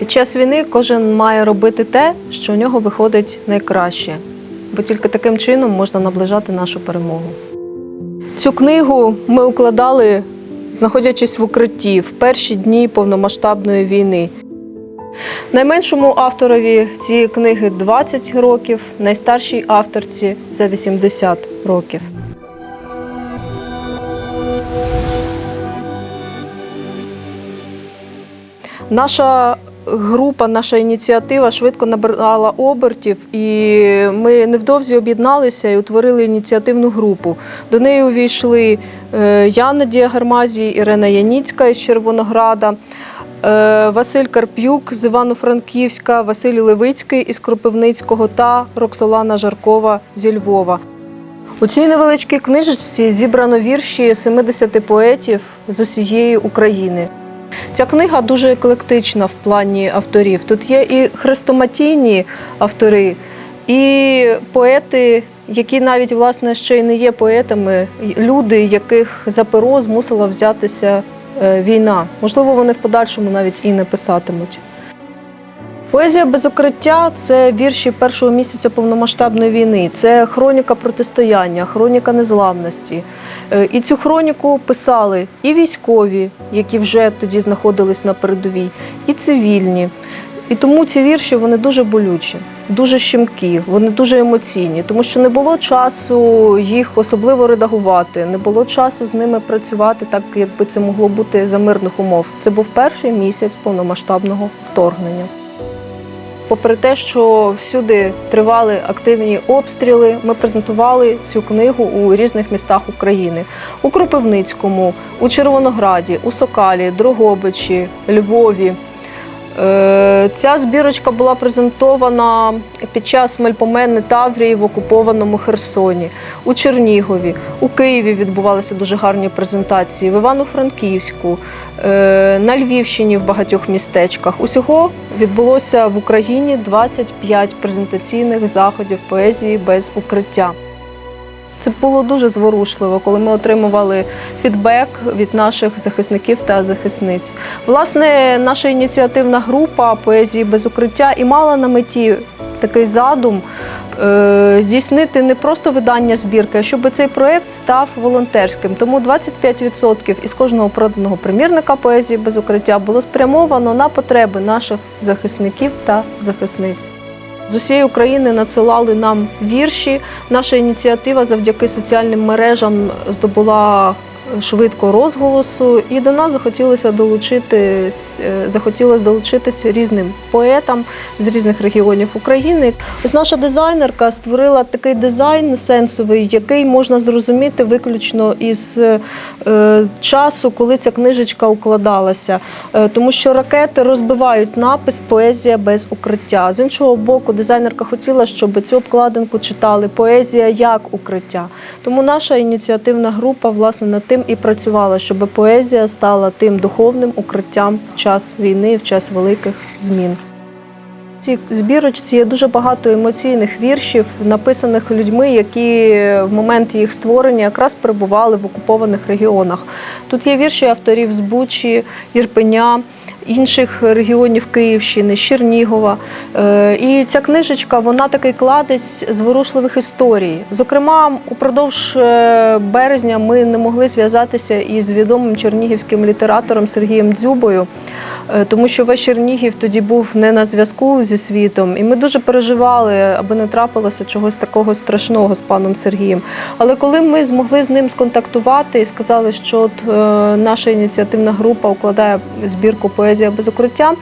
Під час війни кожен має робити те, що у нього виходить найкраще, бо тільки таким чином можна наближати нашу перемогу. Цю книгу ми укладали, знаходячись в укритті в перші дні повномасштабної війни. Найменшому авторові цієї книги 20 років, найстаршій авторці за 80 років. Наша група, наша ініціатива швидко набирала обертів, і ми невдовзі об'єдналися і утворили ініціативну групу. До неї увійшли е, Яна Діагармазі, Ірина Яніцька із Червонограда. е, Василь Карп'юк з Івано-Франківська, Василь Левицький із Кропивницького та Роксолана Жаркова зі Львова. У цій невеличкій книжечці зібрано вірші 70 поетів з усієї України. Ця книга дуже еклектична в плані авторів. Тут є і хрестоматійні автори, і поети, які навіть власне ще й не є поетами, люди, яких за перо змусила взятися е, війна. Можливо, вони в подальшому навіть і не писатимуть. Поезія без укриття це вірші першого місяця повномасштабної війни, це хроніка протистояння, хроніка незламності. Е, І цю хроніку писали і військові, які вже тоді знаходились на передовій, і цивільні. І тому ці вірші вони дуже болючі, дуже щемкі, вони дуже емоційні, тому що не було часу їх особливо редагувати, не було часу з ними працювати так, якби це могло бути за мирних умов. Це був перший місяць повномасштабного вторгнення. Попри те, що всюди тривали активні обстріли, ми презентували цю книгу у різних містах України: у Кропивницькому, у Червонограді, у Сокалі, Дрогобичі, Львові. Е, Ця збірочка була презентована під час Мельпомени Таврії в окупованому Херсоні, у Чернігові, у Києві відбувалися дуже гарні презентації, в Івано-Франківську, на Львівщині в багатьох містечках. Усього відбулося в Україні 25 презентаційних заходів поезії без укриття. Це було дуже зворушливо, коли ми отримували фідбек від наших захисників та захисниць. Власне, наша ініціативна група поезії без укриття і мала на меті такий задум е, здійснити не просто видання збірки, а щоб цей проєкт став волонтерським. Тому 25% із кожного проданого примірника поезії без укриття було спрямовано на потреби наших захисників та захисниць. З усієї України надсилали нам вірші. Наша ініціатива завдяки соціальним мережам здобула швидко розголосу, і до нас захотілося долучитись, е, захотілося долучитись різним поетам з різних регіонів України. Ось наша дизайнерка створила такий дизайн сенсовий, який можна зрозуміти виключно із е, часу, коли ця книжечка укладалася. Е, тому що ракети розбивають напис Поезія без укриття. З іншого боку, дизайнерка хотіла, щоб цю обкладинку читали Поезія як укриття. Тому наша ініціативна група власне над тим і працювала, щоб поезія стала тим духовним укриттям в час війни, в час великих змін. В цій збірочці є дуже багато емоційних віршів, написаних людьми, які в момент їх створення якраз перебували в окупованих регіонах. Тут є вірші авторів з Бучі, Ірпеня, інших регіонів Київщини, Чернігова. Е, І ця книжечка вона такий кладезь зворушливих історій. Зокрема, упродовж е, березня ми не могли зв'язатися із відомим чернігівським літератором Сергієм Дзюбою, тому що весь Чернігів тоді був не на зв'язку зі світом, і ми дуже переживали, аби не трапилося чогось такого страшного з паном Сергієм. Але коли ми змогли з ним сконтактувати і сказали, що от е, наша ініціативна група укладає збірку поезія без укриття.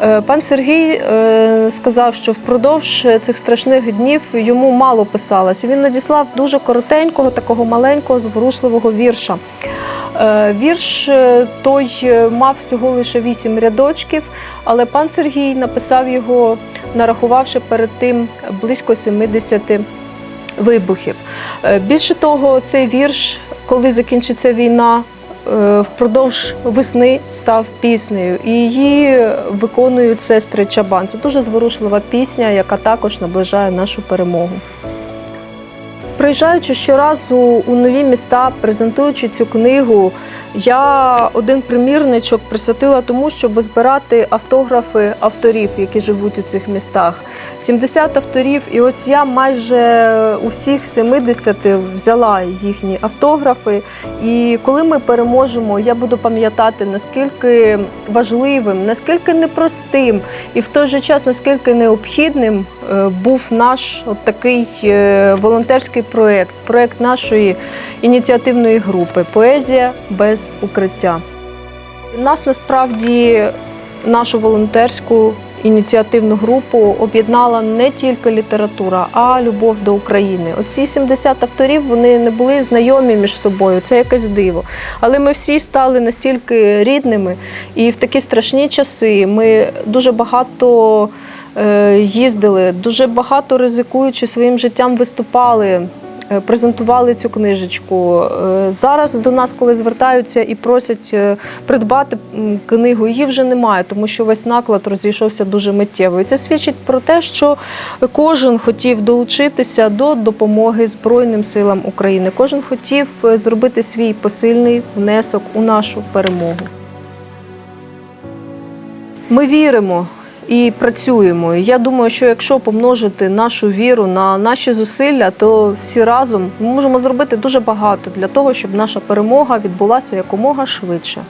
е, Пан Сергій е, сказав, що впродовж цих страшних днів йому мало писалось. Він надіслав дуже коротенького, такого маленького, зворушливого вірша. Е, Вірш е, той е, мав всього лише вісім рядочків, але пан Сергій написав його, нарахувавши перед тим близько 70 вибухів. Більше того, цей вірш, коли закінчиться війна, впродовж весни став піснею, і її виконують сестри Чабан. Це дуже зворушлива пісня, яка також наближає нашу перемогу. Приїжджаючи щоразу у нові міста, презентуючи цю книгу, Я один примірничок присвятила тому, щоб збирати автографи авторів, які живуть у цих містах. 70 авторів, і ось я майже у всіх 70 взяла їхні автографи. І коли ми переможемо, я буду пам'ятати, наскільки важливим, наскільки непростим, і в той же час наскільки необхідним е, був наш от такий е, волонтерський проєкт, проєкт нашої ініціативної групи Поезія без укриття. Нас насправді нашу волонтерську ініціативну групу об'єднала не тільки література, а любов до України. Оці 70 авторів вони не були знайомі між собою. Це якесь диво. Але ми всі стали настільки рідними, і в такі страшні часи ми дуже багато е, їздили, дуже багато ризикуючи своїм життям, виступали. Е, Презентували цю книжечку. Е, Зараз до нас, коли звертаються і просять е, придбати книгу, її вже немає, тому що весь наклад розійшовся дуже миттєво. І це свідчить про те, що кожен хотів долучитися до допомоги Збройним силам України. Кожен хотів зробити свій посильний внесок у нашу перемогу. Ми віримо і працюємо. Я думаю, що якщо помножити нашу віру на наші зусилля, то всі разом ми можемо зробити дуже багато для того, щоб наша перемога відбулася якомога швидше.